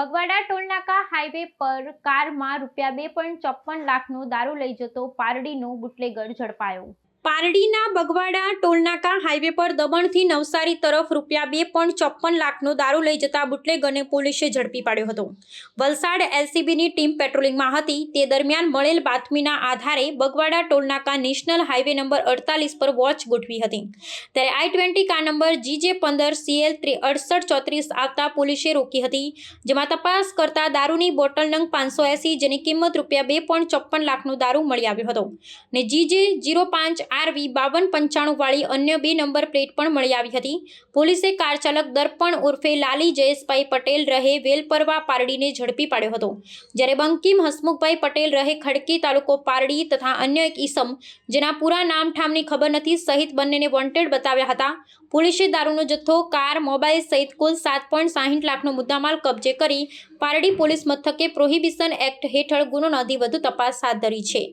બગવાડા ટોલનાકા હાઈવે પર કારમાં રૂપિયા બે પોઈન્ટ ચોપન લાખનો દારૂ લઈ જતો પારડીનો બુટલેગર ઝડપાયો. પારડીના બગવાડા ટોલનાકા હાઈવે પર દમણથી નવસારી તરફ રૂપિયા બે પોઈન્ટ ચોપન લાખનો દારૂ લઈ જતા બુટલેગરને પોલીસે ઝડપી પાડ્યો હતો. વલસાડ એલસીબીની ટીમ પેટ્રોલિંગમાં હતી. તે દરમિયાન મળેલ બાતમીના આધારે બગવાડા ટોલનાકા નેશનલ હાઈવે નંબર અડતાલીસ પર વોચ ગોઠવી હતી. ત્યારે I twenty car number GJ પંદર સીએલ અડસઠ ચોત્રીસ આવતા પોલીસે રોકી હતી, જેમાં તપાસ કરતા દારૂની બોટલ નંગ પાંચસો એસી, જેની કિંમત રૂપિયા બે પોઈન્ટ ચોપન લાખનો દારૂ મળી આવ્યો હતો. ને જીજે જીરો પાંચ આરવી બાવન પંચાણુંવાળી અન્ય બે નંબર પ્લેટ પણ મળી આવી હતી. પોલીસે કાર ચાલક દર્પણ ઉર્ફે લાલી જયેશભાઈ પટેલ રહે વેલપરવા પારડીને ઝડપી પાડ્યો હતો. જ્યારે બંકિમ હસમુખભાઈ પટેલ રહે ખડકી તાલુકો પારડી તથા અન્ય એક ઈસમ, જેના પૂરા નામ ઠામની ખબર નથી સહિત બંનેને વોન્ટેડ બતાવ્યા હતા. પોલીસે દારૂનો જથ્થો, કાર, મોબાઈલ સહિત કુલ સાત પોઈન્ટ સાહીઠ લાખનો મુદ્દામાલ કબજે કરી પારડી પોલીસ મથકે પ્રોહિબિશન એક્ટ હેઠળ ગુનો નોંધી વધુ તપાસ હાથ ધરી છે.